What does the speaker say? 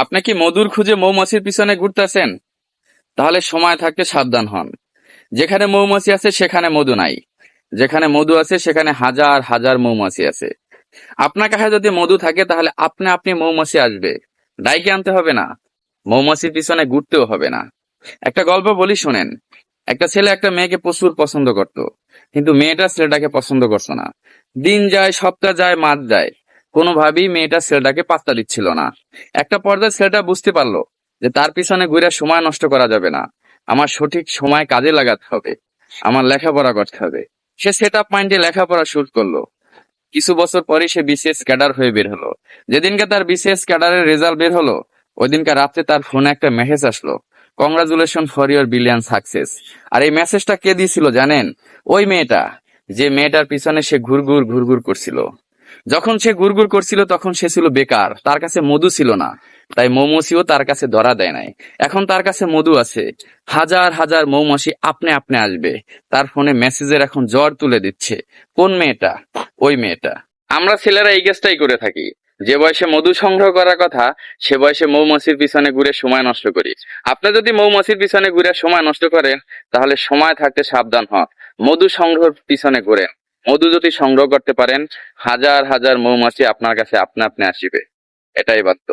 আপনি কি মধুর খুঁজে মৌমাছির পিছনে ঘুরতেছেন? তাহলে সময় থাকতে সাবধান হন। যেখানে মৌমাছি আছে, সেখানে মধু নাই। যেখানে মধু আছে, সেখানে হাজার হাজার মৌমাছি আছে। আপনার কাছে যদি মধু থাকে, তাহলে আপনি আপনি মৌমাছি আসবে। ডাইকে আনতে হবে না। মৌমাছির পিছনে ঘুরতেও হবে না। একটা গল্প বলি শোনেন। একটা ছেলে একটা মেয়েকে প্রচুর পছন্দ করত। কিন্তু মেয়েটা ছেলেটাকে পছন্দ করতো না। দিন যায়, সপ্তাহ যায়, মাস যায়। কোনোভাবেই মেয়েটা ছেলেটাকে পাত্তা দিচ্ছিল না। একটা পর্যায়ে ছেলেটা বুঝতে পারল যে তার পিছনে ঘুরে সময় নষ্ট করা যাবে না। আমার সঠিক সময় কাজে লাগাতে হবে। আমার লেখাপড়া করতে হবে। সে সেট আপ মাইন্ডে লেখাপড়া শুরু করল। কিছু বছর পরে সে বিসিএস ক্যাডার হয়ে বের হলো। যেদিনকে তার বিসিএস ক্যাডারের রেজাল্ট বের হলো ওই দিনকে রাত্রে তার ফোনে একটা মেসেজ আসলো। Congratulation for your billion success আর এই মেসেজটা কে দিয়েছিল জানেন? ওই মেয়েটা, যে মেয়েটার পিছনে সে ঘুরঘুর ঘুরঘুর করছিল। যখন সে ঘুরঘুর করছিল, তখন সে ছিল বেকার, তার কাছে মধু ছিল না। তাই মৌমাছিও তার কাছে ধরা দেয় নাই। এখন তার কাছে মধু আছে। হাজার হাজার মৌমাছি আপনি আপনি আসবে। তার ফোনে মেসেজের এখন জ্বর তুলে দিচ্ছে। কোন মেয়েটা? ওই মেয়েটা। আমরা ছেলেরা এই কাজটাই করে থাকি। যে বয়সে মধু সংগ্রহ করার কথা, সে বয়সে মৌমাছির পিছনে ঘুরে সময় নষ্ট করি। আপনি যদি মৌমাছির পিছনে ঘুরে সময় নষ্ট করেন, তাহলে সময় থাকতে সাবধান হন। মধু সংগ্রহের পিছনে ঘুরেন। মধু যদি সংগ্রহ করতে পারেন, হাজার হাজার মৌমাছি আপনার কাছে আপনা আপনি আসিবে। এটাই বাধ্য।